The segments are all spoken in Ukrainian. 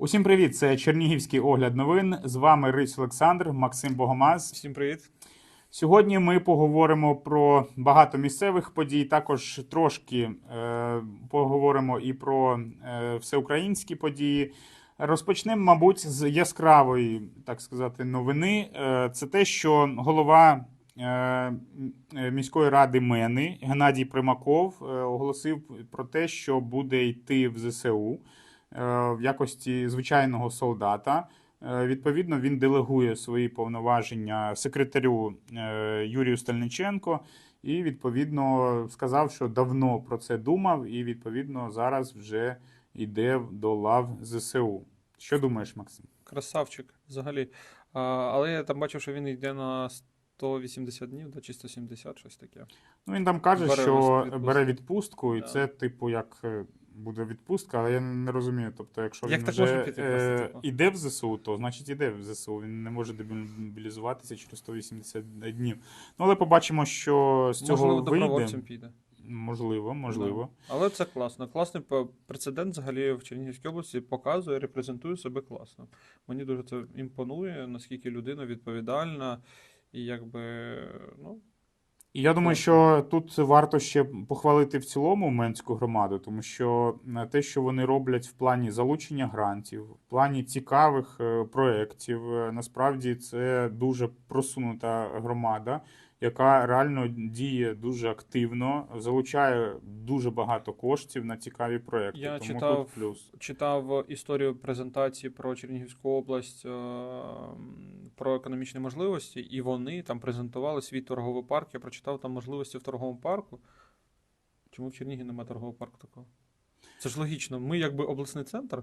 Усім привіт! Це Чернігівський огляд новин. З вами Рись Олександр, Максим Богомаз. Всім привіт. Сьогодні ми поговоримо про багато місцевих подій. Також трошки е, поговоримо і про е, всеукраїнські події. Розпочнемо, мабуть, з яскравої, так сказати, новини. Е, це те, що голова е, міської ради Мени Геннадій Примаков е, оголосив про те, що буде йти в ЗСУ в якості звичайного солдата. Е, Відповідно, він делегує свої повноваження секретарю е, Юрію Стальниченко і відповідно сказав, що давно про це думав, і відповідно зараз вже йде до лав ЗСУ. Що думаєш, Максим? Красавчик взагалі. А, але я там бачив, що він йде на 180 днів, да, чи 170, щось таке. Ну він там каже, Бере що відпустку. бере відпустку, і Да. це, типу, як е, буде відпустка, але я не розумію. Тобто, якщо Як він так вже може піти е, просто, типу? іде в ЗСУ, то значить іде в ЗСУ. Він не може демобілізуватися через 180 днів. Ну, але побачимо, що з цього Можливо, вийде. добровольцем піде. Можливо, можливо. Да. Але це класно. Класний п- прецедент взагалі в Чернігівській області показує, репрезентує себе класно. Мені дуже це імпонує, наскільки людина відповідальна і якби, ну, І я думаю, що тут варто ще похвалити в цілому Менську громаду, тому що е, те, що вони роблять в плані залучення грантів, в плані цікавих е, проєктів, е, насправді це дуже просунута громада, яка реально діє дуже активно, залучає дуже багато коштів на цікаві проєкти. Я тому читав тут плюс. читав історію презентації про Чернігівську область, е, про економічні можливості, і вони там презентували свій торговий парк. Я прочитав там можливості в торговому парку. Чому в Чернігі немає торгового парку такого? Це ж логічно. Ми, якби обласний центр,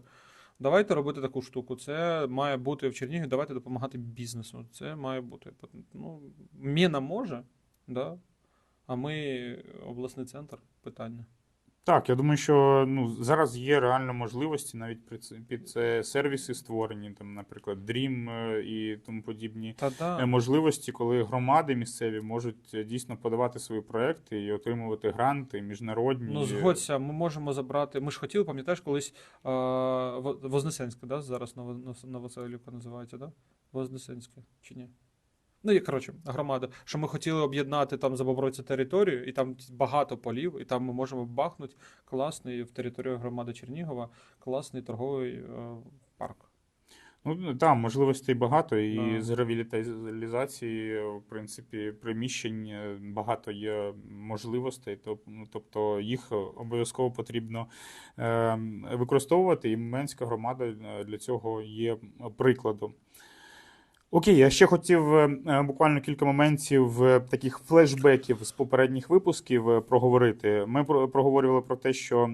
давайте робити таку штуку. Це має бути в Чернігові, давайте допомагати бізнесу. Це має бути. Ну, Міна може, да? а ми обласний центр питання. Так, я думаю, що ну зараз є реально можливості навіть при це- під це сервіси створені, там, наприклад, Dream е, і тому подібні Та е, можливості, коли громади місцеві можуть е, дійсно подавати свої проекти і отримувати гранти міжнародні. Ну, згодься, ми можемо забрати. Ми ж хотіли, пам'ятаєш, колись е, Вознесенське, да? зараз Ново- Новоселівка називається, да? Вознесенське чи ні? Ну, і коротше, громада. Що ми хотіли об'єднати там забобровця територію, і там багато полів, і там ми можемо бахнути класний в територію громади Чернігова, класний торговий е, парк. Ну там можливостей багато, і Да. з ревіталізації, в принципі, приміщень е, багато є можливостей. ну, Тобто їх обов'язково потрібно е, використовувати, і Менська громада е, для цього є прикладом. Окей, я ще хотів е, е, буквально кілька моментів е, таких флешбеків з попередніх випусків проговорити. Ми про- проговорювали про те, що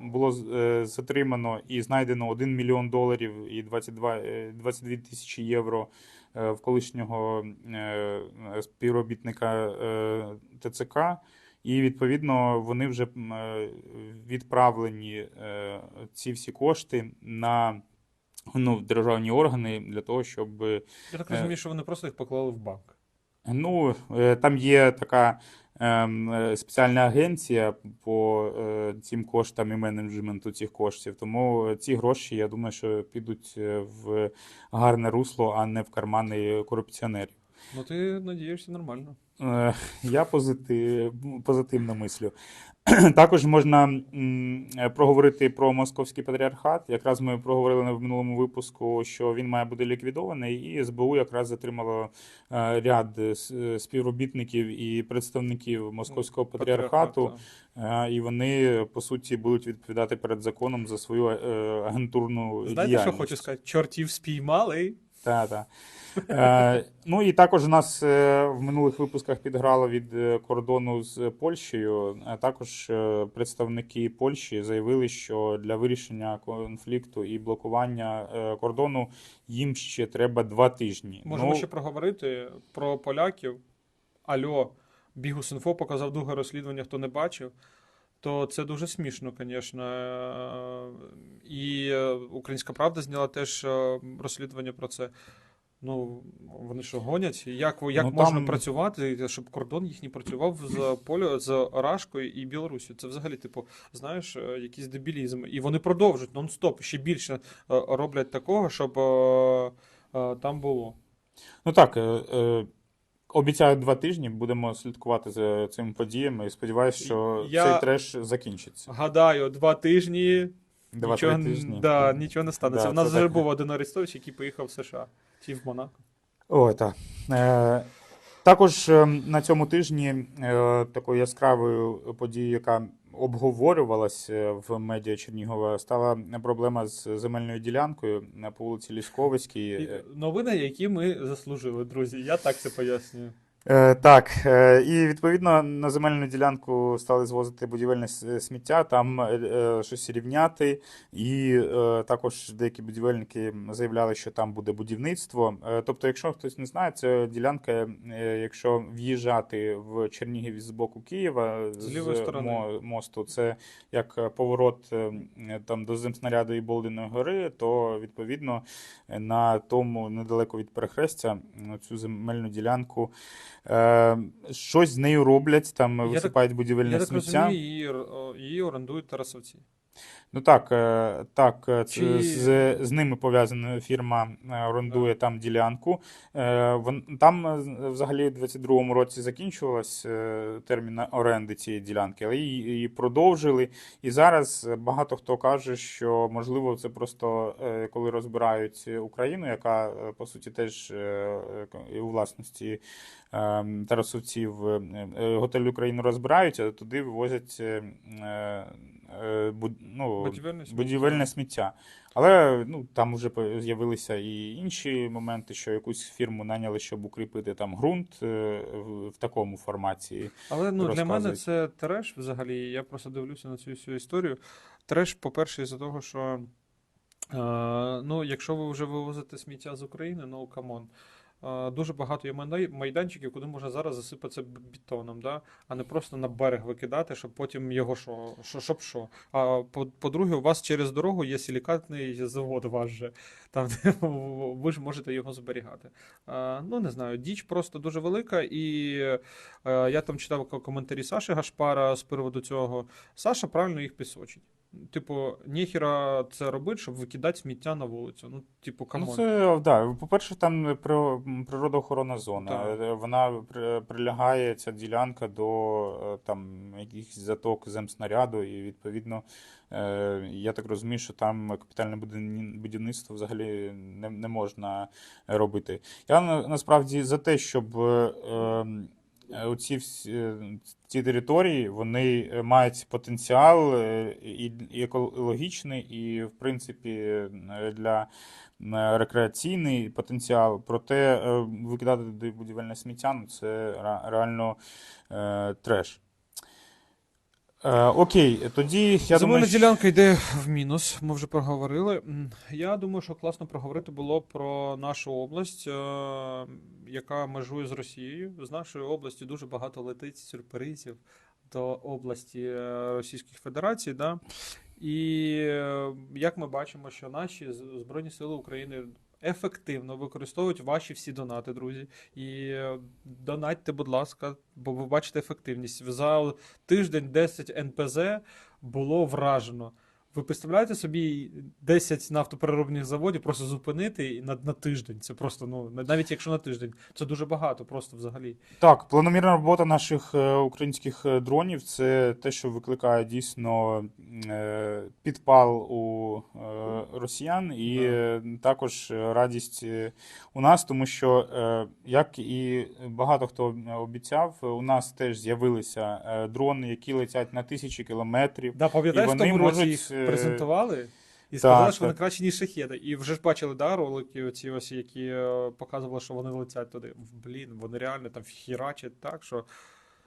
було затримано і знайдено 1 мільйон доларів і 22, е, 22 тисячі євро в колишнього співробітника ТЦК. І відповідно вони вже відправлені ці всі кошти на ну, в державні органи для того, щоб Я так Е. розумію, що вони просто їх поклали в банк. ну, е, там є така ем, е, спеціальна агенція по цим коштам і менеджменту цих коштів. Тому ці гроші, я думаю, що підуть в гарне русло, а не в кармани корупціонерів. Ну, ти надієшся нормально. Я позитив, позитивно мислю. Також можна е, проговорити про московський патріархат. Якраз ми проговорили в минулому випуску, що він має бути ліквідований, і СБУ якраз затримало е, ряд е, співробітників і представників московського патріархату, і вони по суті будуть відповідати перед законом за свою агентурну Знаєте, діяльність. що хочу сказати? Чортів спіймали. Так, так. Е, ну і також у нас е, в минулих випусках підграло від е, кордону з Польщею. Також представники Польщі заявили, що для вирішення конфлікту і блокування кордону їм ще треба два тижні. Можемо ну, ще проговорити про поляків. Альо, Бігус.Інфо показав друге розслідування, хто не бачив. То це дуже смішно, звісно. І Українська Правда зняла теж розслідування про це. Ну, вони що гонять? Як, як Ну, можна там- працювати, щоб кордон їхній працював з полю з Рашкою і Білорусю? Це взагалі, типу, знаєш, е, якийсь дебілізм. І вони продовжують нон-стоп ще більше е, роблять такого, щоб е, там було. Ну так, обіцяю два тижні, будемо слідкувати за цими подіями і сподіваюся, що Я- цей треш закінчиться. Гадаю, два тижні. Нічого, тижні. Да, нічого не станеться. Да, У нас вже так. був один Арестович, який поїхав в США чи в Монако. О, так. Е, також е, на цьому тижні е, такою яскравою подією, яка обговорювалася в медіа Чернігова, стала проблема з земельною ділянкою на по вулиці Лісковицькій. Е, Новини, які ми заслужили, друзі. Я так це пояснюю. Е, так, е, і відповідно на земельну ділянку стали звозити будівельне сміття, там е, е, щось рівняти, і е, також деякі будівельники заявляли, що там буде будівництво. Е, тобто, якщо хтось не знає, це ділянка, е, якщо в'їжджати в Чернігів з боку Києва З лівої сторони. мо- мосту, це як е, поворот е, там до Земснаряду і Болдиної гори, то відповідно е, на тому недалеко від перехрестя цю земельну ділянку. Е, щось з нею роблять, там висипають будівельне Я так розумію, її, о, її орендують тарасовці. Ну так, е, так е, Чи- з, з ними пов'язана фірма е, орендує там ділянку. Там взагалі у 22-му році закінчувалась термін оренди цієї ділянки, але її, її продовжили. І зараз багато хто каже, що можливо це просто коли розбирають Україну, яка по суті теж і у власності Тарасовців готель Україну розбирають, а туди вивозять буд- ну, Будівельне сміття. будівельне сміття. Але ну, там вже з'явилися і інші моменти, що якусь фірму наняли, щоб укріпити там ґрунт е, в, в такому форматі. Але ну, для мене це треш взагалі. Я просто дивлюся на цю всю історію. Треш, по-перше, із-за того, що е, ну, якщо ви вже вивозите сміття з України, ну камон. Дуже багато є майданчиків, куди можна зараз засипатися бетоном, да? а не просто на берег викидати, щоб потім його що, що, щоб що. А по- по-друге, у вас через дорогу є силікатний завод ваш же, там де ви ж можете його зберігати. Е, Ну, не знаю, діч просто дуже велика, і е, я там читав коментарі Саші Гашпара з приводу цього. Саша правильно їх пісочить. Типу, ніхіра це робить, щоб викидати сміття на вулицю. Ну, типу, камон. Ну, це, да, по-перше, там природоохоронна зона. Так. Е, Вона при- прилягає, ця ділянка, до е, там, якихось заток земснаряду, і відповідно, е, я так розумію, що там капітальне будівництво взагалі не, не можна робити. Я насправді за те, щоб. Е, Оці всі е, ці території вони е, мають потенціал і, екологічний, і в принципі для рекреаційний потенціал. Проте викидати будівельне сміття ну, це реально треш. Е, окей, тоді я Земельна думаю, що- ділянка йде в мінус, ми вже проговорили. М, Я думаю, що класно проговорити було про нашу область, е, яка межує з Росією. З нашої області дуже багато летить сюрпризів до області е, Російської Федерації. Да? І е, як ми бачимо, що наші з- Збройні Сили України ефективно використовують ваші всі донати, друзі. І е, донатьте, будь ласка, бо ви бачите ефективність. За тиждень 10 НПЗ було вражено. Ви представляєте собі 10 нафтопереробних заводів просто зупинити на, на тиждень. Це просто, ну, навіть якщо на тиждень, це дуже багато, просто взагалі. Так, планомірна робота наших е, українських е, дронів це те, що викликає дійсно е, підпал у росіян, і е, також радість у нас, тому що, як і багато хто обіцяв, у нас теж з'явилися дрони, які летять на тисячі кілометрів. Да, І вони можуть, презентували і сказали, так, що вони так. краще, ніж шахеди. І вже ж бачили, да, ролики оці ось, які е, показували, що вони летять туди. Блін, вони реально там хірачать так, що.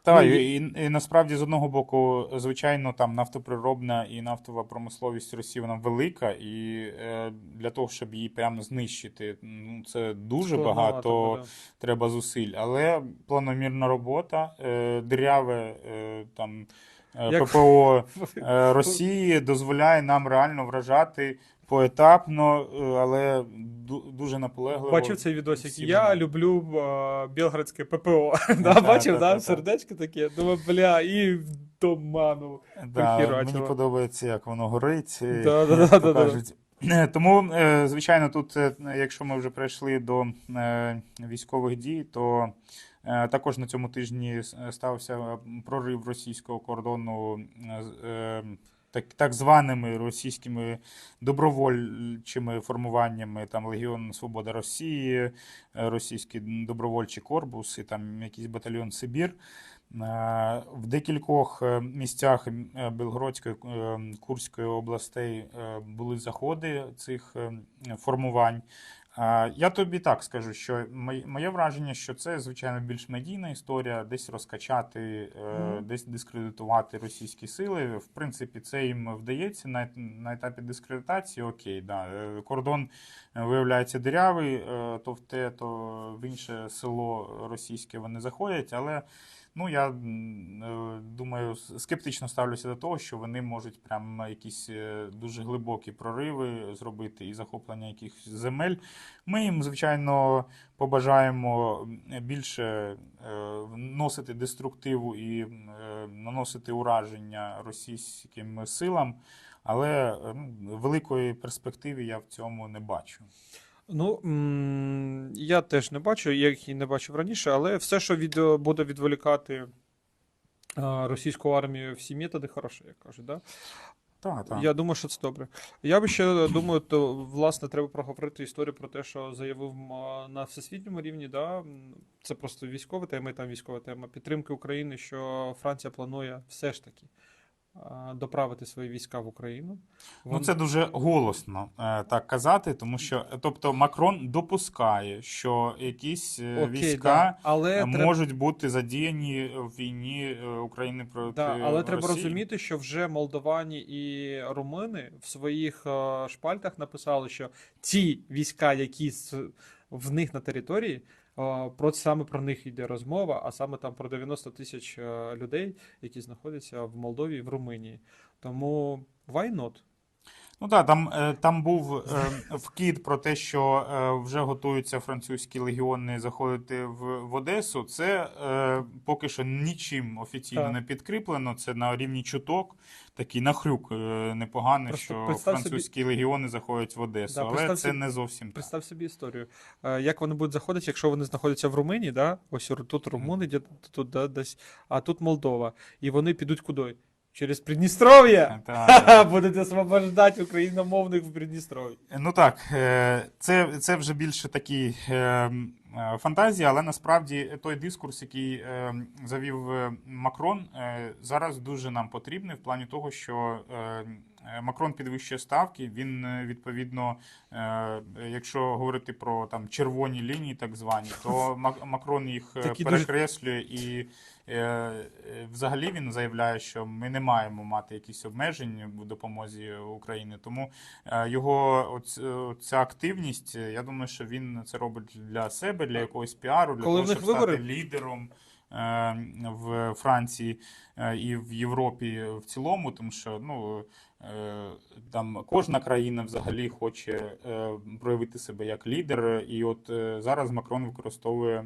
Так, Ну, і, і, і насправді з одного боку, звичайно, там нафтоприробна і нафтова промисловість Росії вона велика, і е, для того, щоб її прямо знищити, ну це дуже багато буде. треба зусиль. Але планомірна робота, е, диряве е, там Як- ППО е, Росії дозволяє нам реально вражати поетапно, е, але дуже наполегливо. Бачив цей відосик. всі Я люблю е, Білградське ППО. Да, Бачив, та, да? та, та. Сердечко таке. Думаю, бля, і до ману. Да, мені подобається, як воно горить. е, Да, да, да, да, да. кажуть. Е, Тому, е, звичайно, тут, е, якщо ми вже прийшли до е, військових дій, то е, також на цьому тижні стався прорив російського кордону е, е, так, так званими російськими добровольчими формуваннями, там Легіон Свобода Росії, е, російський добровольчий корпус і там якийсь батальйон Сибір. Е, В декількох е, місцях е, Белгородської е, Курської областей е, були заходи цих е, формувань. Я тобі так скажу, що моє враження, що це звичайно більш медійна історія, десь розкачати, е, Мгм. десь дискредитувати російські сили. В принципі, це їм вдається на, на етапі дискредитації. Окей, да. е, кордон е, виявляється дирявий, то в те, то в інше село російське вони заходять, але. Ну, я думаю, скептично ставлюся до того, що вони можуть прям якісь дуже глибокі прориви зробити і захоплення якихось земель. Ми їм, звичайно, побажаємо більше е, носити деструктиву і е, наносити ураження російським силам, але великої перспективи я в цьому не бачу. Ну, я теж не бачу, я їх і не бачив раніше, але все, що від, буде відволікати російську армію, всі методи хороші, як кажуть. Да? Так, так. Я думаю, що це добре. Я би ще думаю, то власне треба проговорити історію про те, що заявив на всесвітньому рівні. Да? Це просто військова тема, і там військова тема підтримки України, що Франція планує все ж таки доправити свої війська в Україну. Ну, це дуже голосно е, так казати, тому що, е, тобто, Макрон допускає, що якісь е, Окей, війська да. але е, треба- можуть бути задіяні в війні е, України проти Да, але треба розуміти, що вже молдовані і румуни в своїх е, шпальтах написали, що ті війська, які в них на території, е, про саме про них йде розмова, а саме там про 90 тисяч е, людей, які знаходяться в Молдові і в Румунії. Тому why not? Ну так, там, е, там був е, вкид про те, що е, вже готуються французькі легіони заходити в, в Одесу. Це е, поки що нічим офіційно Так. не підкріплено. Це на рівні чуток. Такий нахрюк е, непоганий, Просто що представ собі- французькі легіони заходять в Одесу. Да, але це собі- не зовсім так. Представ собі історію. Е, Як вони будуть заходити, якщо вони знаходяться в Румунії, да? ось тут Румуни, де тут да, десь, а тут Молдова. І вони підуть куди? Через Придністров'я. Будете освобождати україномовних в Придністров'ї. Ну так, е, це, це вже більше такі е, е, фантазії, але насправді той дискурс, який е, завів е, Макрон, е, зараз дуже нам потрібний в плані того, що е, е, Макрон підвищує ставки. Він е, відповідно, е, якщо говорити про там червоні лінії, так звані, то Мак- Макрон їх е, Такі перекреслює і. Е, е, Взагалі він заявляє, що ми не маємо мати якісь обмежень в допомозі Україні. Тому е, його е, ця активність, е, я думаю, що він це робить для себе, для якогось піару, для Коли того, щоб стати лідером е, в Франції е, і в Європі в цілому, тому що ну. е, Там кожна країна взагалі хоче е, проявити себе як лідер, і от е, зараз Макрон використовує е,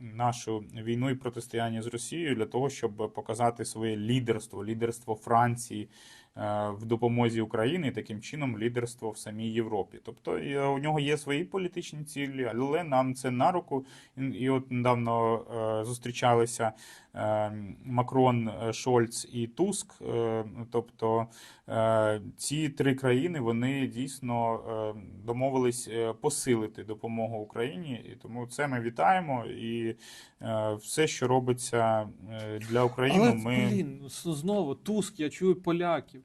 нашу війну і протистояння з Росією для того, щоб показати своє лідерство, лідерство Франції е, в допомозі Україні, і таким чином лідерство в самій Європі. Тобто е, у нього є свої політичні цілі, але нам це на руку. І, от недавно е, зустрічалися е, Макрон, е, Шольц і Туск. Е, тобто е, ці три країни вони дійсно е, домовились е, посилити допомогу Україні, і тому це ми вітаємо. І е, все, що робиться е, для України, Але, ми блін, знову Туск, я чую поляків.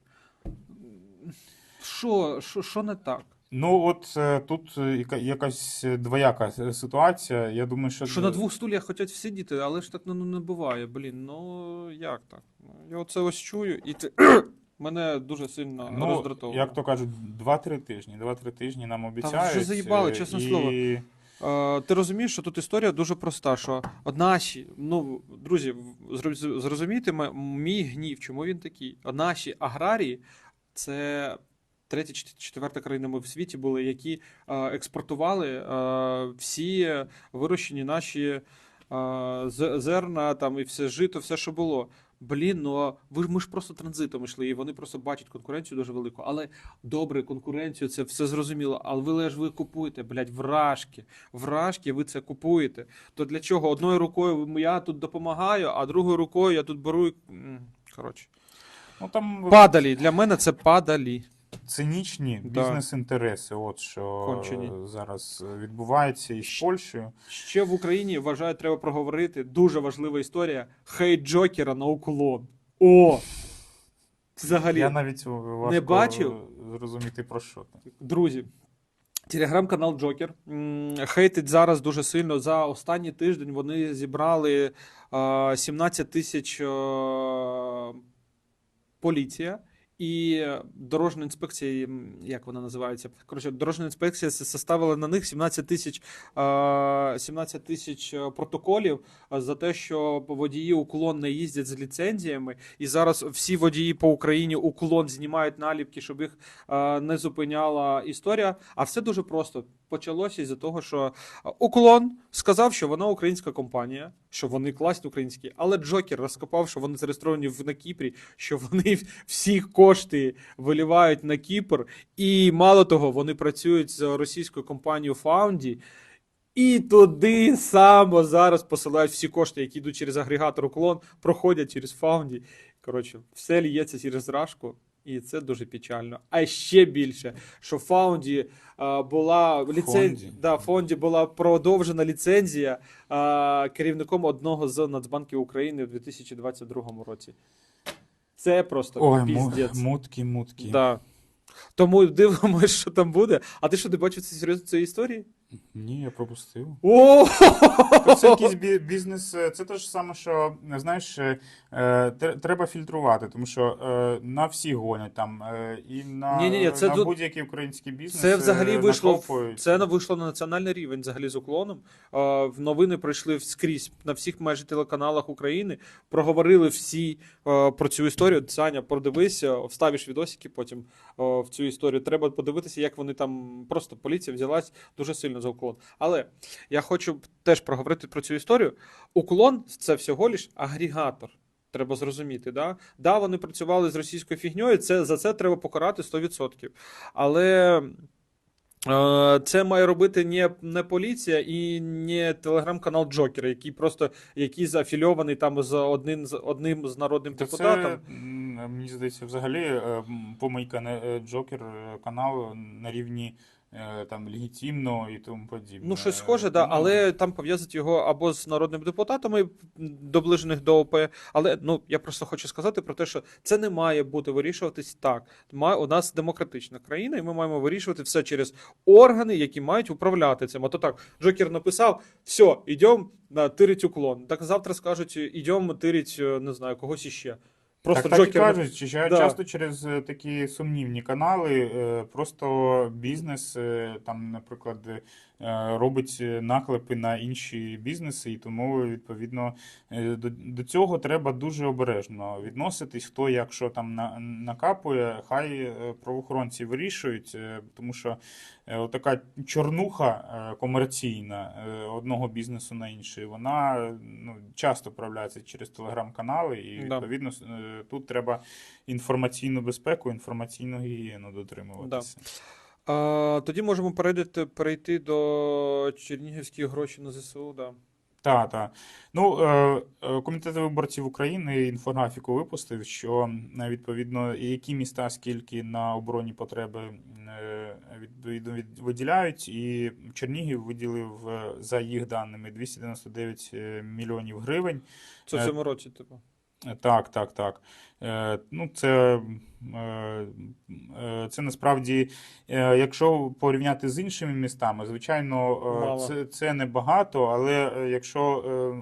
Що, що, що не так? ну от е, тут е, якась двояка ситуація. Я думаю, що Що на двох стульях хочуть сидіти, але ж так ну, не буває. Блін, ну як так? Ну, Я оце ось чую, і це мене дуже сильно Ну, роздратовує. як то кажуть, 2-3 тижні. 2-3 тижні нам обіцяють. заїбали, е, чесне і... слово. Е, ти розумієш, що тут історія дуже проста. Що наші, ну друзі, зрозумійте мій гнів, чому він такий? Наші аграрії це третя чи четверта країна ми в світі були, які експортували всі вирощені наші зерна, там і все жито, все, що було. Блін, ну ви ж ми ж просто транзитом йшли, і вони просто бачать конкуренцію дуже велику. Але добре, конкуренцію, це все зрозуміло. Але ви ж ви купуєте, блядь, вражки. Вражки, ви це купуєте. То для чого? Одною рукою я тут допомагаю, а другою рукою я тут беру. Коротше. Ну там Падалі. Для мене це падалі. Цинічні Да. бізнес-інтереси, от що Кончені. зараз відбувається із Польщею. Ще в Україні вважаю, треба проговорити. Дуже важлива історія. Хейт Джокера на уклон. О! Взагалі, Я навіть важко Не бачив? зрозуміти про що ти. друзі. Телеграм-канал Джокер хейтить зараз дуже сильно. За останній тиждень вони зібрали е, 17 тисяч поліція і дорожня інспекція, як вона називається? Коротше, дорожня інспекція составила на них 17 тисяч е, 17 тисяч е, протоколів е, за те, що водії уклон не їздять з ліцензіями, і зараз всі водії по Україні уклон знімають наліпки, щоб їх е, не зупиняла історія. А все дуже просто. Почалося із-за того, що уклон сказав, що вона українська компанія, що вони класні українські, але Джокер розкопав, що вони зареєстровані на Кіпрі, що вони всі кошти вилівають на Кіпр, і мало того, вони працюють з російською компанією Фаунді. І туди само зараз посилають всі кошти, які йдуть через агрегатор уклон, проходять через Фаунді. Коротше, все ліється через рашку, і це дуже печально. А ще більше, що Фаунді а, була ліцензія, Фонді. да, фонді була продовжена ліцензія а, керівником одного з Нацбанків України в 2022 році. Це просто Ой, піздець. мутки, мутки. Да. Тому дивимося, що там буде. А ти що не бачив це серйозно цієї історії? Ні, я пропустив. О! Це якийсь бі- бізнес. е, Це те ж саме, що знаєш, е, е, тр- треба фільтрувати, тому що е, на всі гонять там е, і на, Ні-ні-ні, це на тут- будь-який український бізнес. Це взагалі е, вийшло в- накопують. це на- вийшло на національний рівень взагалі з уклоном. В новини пройшли скрізь на всіх майже телеканалах України. Проговорили всі е, про цю історію. Саня, продивися, вставиш відосики потім е, в цю історію. Треба подивитися, як вони там просто поліція взялась дуже сильно за уклон. Але я хочу теж проговорити про цю історію. Уклон це всього лиш агрегатор. Треба зрозуміти, да? Да, вони працювали з російською фігньою, це, за це треба покарати 100%. Але е, це має робити не, не поліція і не телеграм-канал Джокера, який просто який зафільований там з одним з одним з народним Та депутатом. Це, мені здається, взагалі е, помийка не е, Джокер канал на рівні там легітимно і тому подібне. Ну, щось схоже, да, Ну, але там пов'язують його або з народними депутатами, доближених до ОП. Але ну я просто хочу сказати про те, що це не має бути вирішуватись так. У нас демократична країна, і ми маємо вирішувати все через органи, які мають управляти цим. А то так, Джокер написав: все, йдемо на тирить уклон. Так завтра скажуть, йдемо тирить, е, не знаю, когось іще. Просто так, так і кажуть, що Да. часто через е, такі сумнівні канали е, просто бізнес е, там, наприклад, робить наклепи на інші бізнеси, і тому відповідно е, до, цього треба дуже обережно відноситись. Хто як що там на, накапує, хай е, правоохоронці вирішують, е, тому що е, така чорнуха е, комерційна е, одного бізнесу на інший, вона е, ну, часто проявляється через телеграм-канали, і відповідно е, тут треба інформаційну безпеку, інформаційну гігієну дотримуватися. А, тоді можемо перейти, перейти до чернігівських грошей на ЗСУ. Да. Так, так. Ну, е, е, комітет виборців України інфографіку випустив, що е, відповідно які міста скільки на оборонні потреби відповідно від- виділяють, і Чернігів виділив за їх даними 299 мільйонів гривень. Це в цьому році, типу. Так, так, так. Е, ну, це, е, е, це насправді, якщо порівняти з іншими містами, звичайно, Мало. це, це небагато, але якщо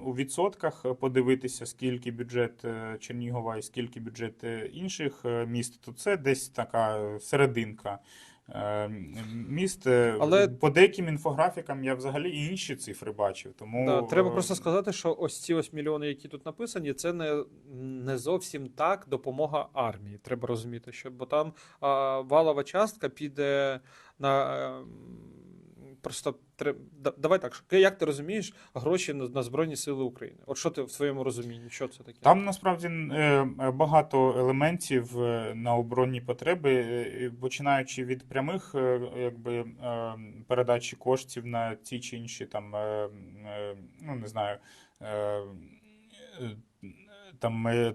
у відсотках подивитися, скільки бюджет Чернігова і скільки бюджет інших міст, то це десь така серединка. Е, міст. Е, Але- По деяким інфографікам я взагалі інші цифри бачив. Тому Да, треба е, просто сказати, що ось ці ось мільйони, які тут написані, це не, не зовсім так допомога армії. Треба розуміти, що бо там а, валова частка піде на. Просто треб... да- давай так. Як ти розумієш гроші на, Збройні Сили України? От що ти в своєму розумінні? Що це таке? Там насправді е, багато елементів е, на оборонні потреби, е, починаючи від прямих якби, передачі коштів на ті чи інші там, ну не знаю. Е, е, Там е,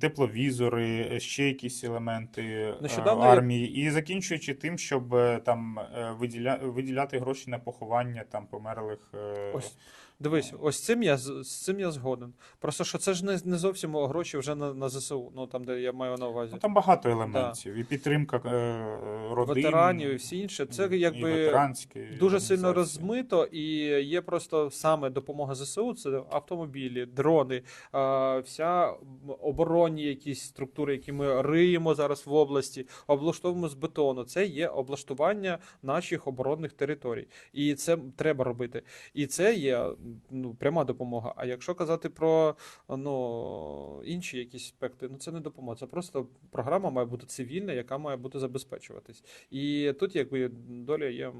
тепловізори, ще якісь елементи е, Нещодавно я- армії, і закінчуючи тим, щоб е, там е, виділя, виділяти гроші на поховання там померлих. е, Ось дивись, ось цим я з з цим я згоден. Просто що це ж не, не зовсім гроші вже на, на ЗСУ. Ну там, де я маю на увазі. Ну, там багато елементів. І підтримка е, родин. Ветеранів і всі інше. Це і якби дуже сильно розмито, і є просто саме допомога ЗСУ. Це автомобілі, дрони, а, вся оборонні якісь структури, які ми риємо зараз в області, облаштовуємо з бетону. Це є облаштування наших оборонних територій, і це треба робити. І це є ну, пряма допомога. А якщо казати про ну, інші якісь аспекти, ну це не допомога. Це просто програма має бути цивільна, яка має бути забезпечуватись. І тут, якби доля є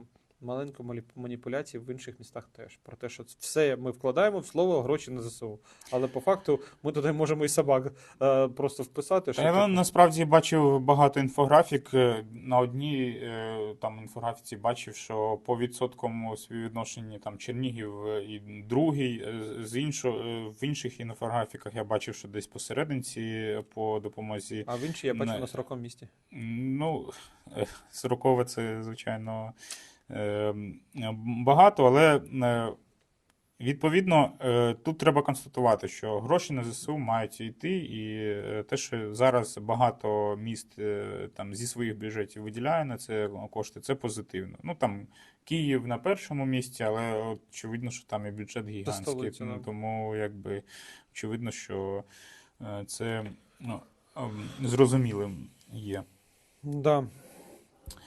маленька малі- маніпуляції в інших містах теж. Про те, що все ми вкладаємо в слово гроші на ЗСУ. Але по факту ми туди можемо і собак е, просто вписати. Що Я типу, насправді бачив багато інфографік. Е, На одній е, там інфографіці бачив, що по відсоткому співвідношенні там Чернігів е, і другий. Е, З іншого в інших інфографіках я бачив, що десь посерединці по допомозі. а в іншій я бачу Не. на 40 місті. Ну, е, сорокове це, звичайно, багато, але е, відповідно е, тут треба констатувати, що гроші на ЗСУ мають йти, і е, те, що зараз багато міст там зі своїх бюджетів виділяє на це кошти, це позитивно. Ну там Київ на першому місці, але очевидно, що там і бюджет гігантський. ну. Тому якби очевидно, що це ну, ем, зрозумілим є. Да.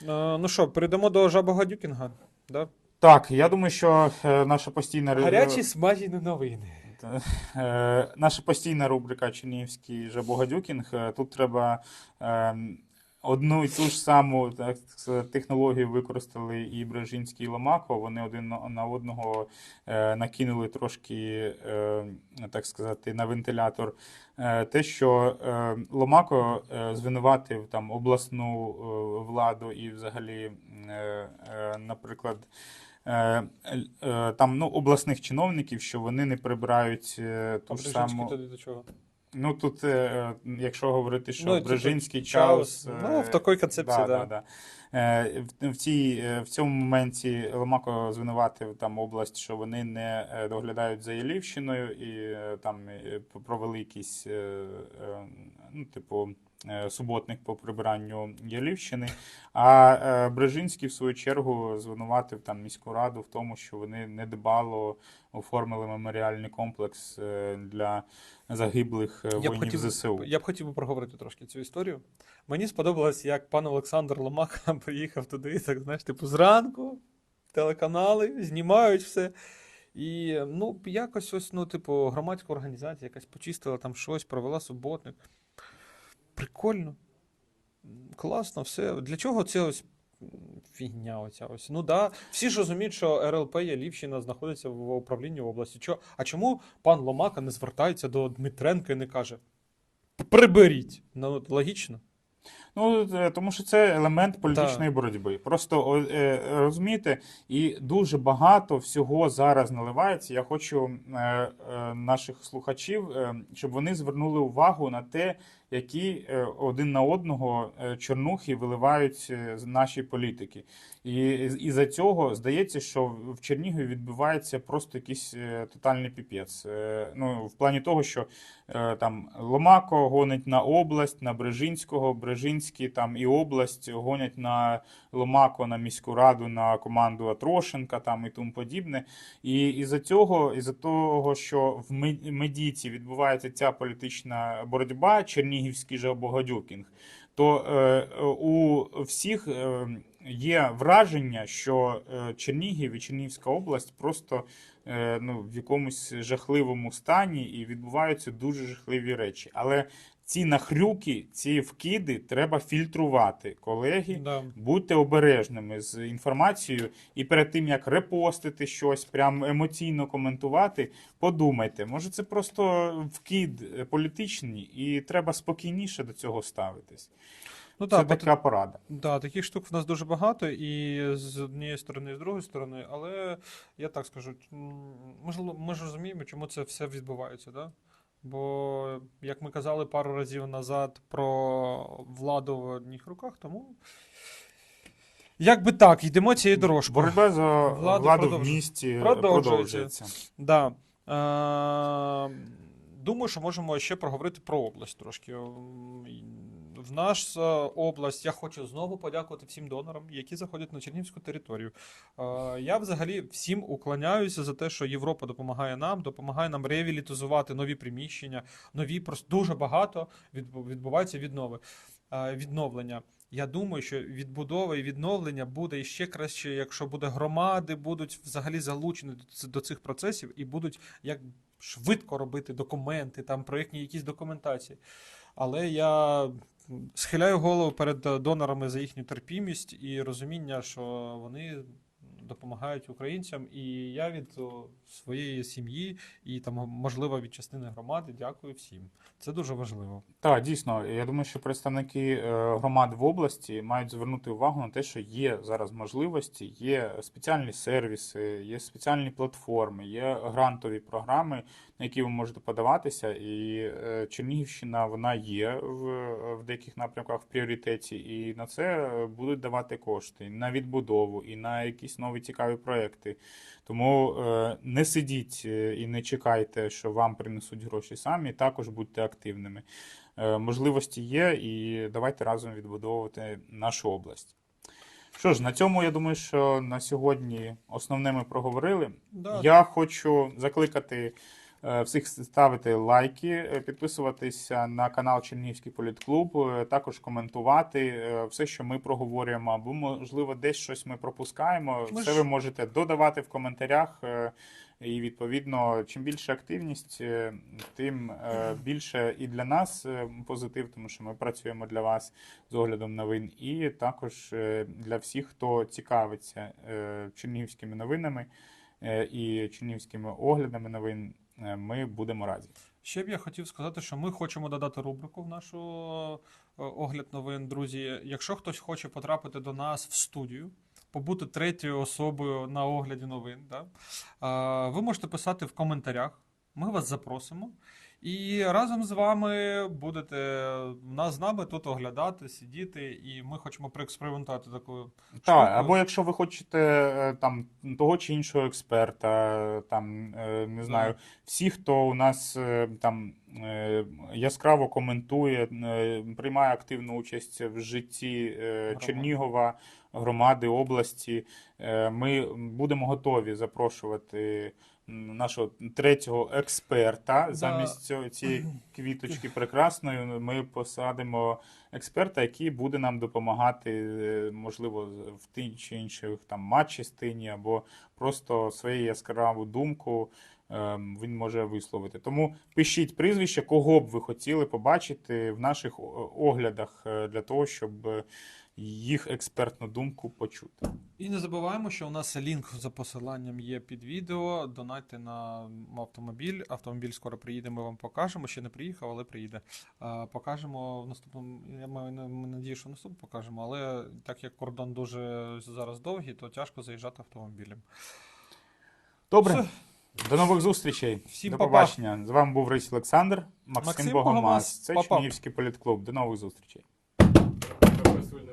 Е, ну що, перейдемо до жабогадюкінга. Да? Так, я думаю, що е, наша постійна Гарячі смажені новини. Е, наша постійна рубрика Чернігівський Жабогадюкінг. Тут треба е, одну і ту ж саму так, технологію використали і Брежинський, і Ломако. Вони один на- одного е, накинули трошки, е, так сказати, на вентилятор. Е, те, що е, Ломако е, звинуватив там обласну е, владу і взагалі, е, е, наприклад, там ну, обласних чиновників, що вони не прибирають ту А ж саму. тоді до чого? Ну тут, е, якщо говорити, що Ну, типу, Брежинський Чаус. Чаус. Ну, в такій концепції, да. да, да. Е, В, в, цій, е, в цьому моменті Ломако звинуватив там область, що вони не е, доглядають за Ялівщиною і е, там е, провели якісь, е, е, ну, типу, е, суботник по прибиранню Ялівщини. А е, Брежинський, в свою чергу, звинуватив там міську раду в тому, що вони недбало оформили меморіальний комплекс е, для загиблих е, Я воїнів хотів, ЗСУ. я б хотів би проговорити трошки цю історію. Мені сподобалось, як пан Олександр Ломака приїхав туди, так знаєш, типу, зранку, телеканали, знімають все. І ну, якось ось, ну, типу, громадська організація якась почистила там щось, провела суботник. Прикольно. Класно, все. Для чого це ось фігня оця ось? Ну да, всі ж розуміють, що РЛП Ялівщина знаходиться в управлінні області. Чо? А чому пан Ломака не звертається до Дмитренка і не каже: приберіть? Ну, логічно. Ну, е, тому що це елемент політичної боротьби. Просто е, розумієте, і дуже багато всього зараз наливається. Я хочу е, наших слухачів, е, щоб вони звернули увагу на те, які е, один на одного е, чорнухи виливають е, з наші політики. І і за цього здається, що в Чернігові відбувається просто якийсь тотальний піпець. Ну, в плані того, що там Ломако гонить на область, на Брежинського, Брежинський там і область гонять на Ломако, на міську раду, на команду Атрошенка там і тому подібне. І із-за цього, із-за того, що в Ме- медійці відбувається ця політична боротьба, чернігівський же Богодюкінг, то е, у всіх е, є враження, що е, Чернігів і Чернігівська область просто ну, в якомусь жахливому стані і відбуваються дуже жахливі речі. Але ці нахрюки, ці вкиди треба фільтрувати, колеги. Да. Будьте обережними з інформацією, і перед тим як репостити щось, прям емоційно коментувати, подумайте, може це просто вкид політичний, і треба спокійніше до цього ставитись. Ну, Це бо така порада. Да, таких штук в нас дуже багато, і з однієї сторони, і з другої сторони, але я так скажу, ми ж, ми ж розуміємо, чому це все відбувається, да? Бо, як ми казали пару разів назад про владу в одних руках, тому. Як би так, йдемо цією дорожкою. Боротьба за владу, владу в місті продовжується. продовжується. Да. Е, думаю, що можемо ще проговорити про область трошки. В нашу область я хочу знову подякувати всім донорам, які заходять на Чернігівську територію. Е, я взагалі всім уклоняюся за те, що Європа допомагає нам, допомагає нам реабілітизувати нові приміщення, нові просто дуже багато відбу- відбувається віднови, е, відновлення. Я думаю, що відбудова і відновлення буде ще краще, якщо буде громади, будуть взагалі залучені до цих процесів і будуть як швидко робити документи, там проєктні якісь документації. Але я схиляю голову перед е, донорами за їхню терпімість і розуміння, що вони допомагають українцям. І я від своєї сім'ї і там, можливо, від частини громади дякую всім. Це дуже важливо. Так, дійсно, я думаю, що представники е, громад в області мають звернути увагу на те, що є зараз можливості, є спеціальні сервіси, є спеціальні платформи, є грантові програми, на які ви можете подаватися. І е, Чернігівщина вона є в, в деяких напрямках в пріоритеті, і на це будуть давати кошти на відбудову і на якісь нові цікаві проекти. Тому е, не сидіть е, і не чекайте, що вам принесуть гроші самі. Також будьте активними. Е, можливості є, і давайте разом відбудовувати нашу область. Що ж, на цьому я думаю, що на сьогодні основне ми проговорили. Да. Я хочу закликати всіх ставити лайки, е, підписуватися на канал Чернігівський політклуб, е, також коментувати е, все, що ми проговорюємо, або можливо десь щось ми пропускаємо. Ми Все ж- ви можете додавати в коментарях. е, І відповідно, чим більше активність, е, тим е, більше і для нас е, позитив, тому що ми працюємо для вас з оглядом новин, і також е, для всіх, хто цікавиться е, чернігівськими новинами е, і чернігівськими оглядами новин. Е, Ми будемо раді. Ще б я хотів сказати, що ми хочемо додати рубрику в нашу е, огляд новин, друзі. Якщо хтось хоче потрапити до нас в студію, побути третьою особою на огляді новин, да, е, ви можете писати в коментарях. Ми вас запросимо. І разом з вами будете нас з нами тут оглядати, сидіти, і ми хочемо проекспериментувати таку Так, або якщо ви хочете е, там того чи іншого експерта, там е, не знаю, всі, хто у нас е, там яскраво коментує, е, приймає активну участь в житті е, Громади. Чернігова, громади, області, е, ми будемо готові запрошувати нашого третього експерта Да. замість цієї квіточки прекрасної. Ми посадимо експерта, який буде нам допомагати, е, можливо, в тій чи інших там матчастині, або просто свою яскраву думку він може висловити. Тому пишіть прізвище, кого б ви хотіли побачити в наших оглядах е, для того, щоб е, їх експертну думку почути. І не забуваємо, що у нас лінк за посиланням є під відео. Донайте на автомобіль. Автомобіль скоро приїде, ми вам покажемо. Ще не приїхав, але приїде. Покажемо в наступному. Я маю надію, що наступному покажемо, але так як кордон дуже зараз довгий, то тяжко заїжджати автомобілем. Добре, Все. До нових зустрічей. Всім До па-па. побачення. З вами був Рись Олександр, Максим, Максим Богомаз. Богомаз. Це Па-па. Чернігівський політклуб. До нових зустрічей.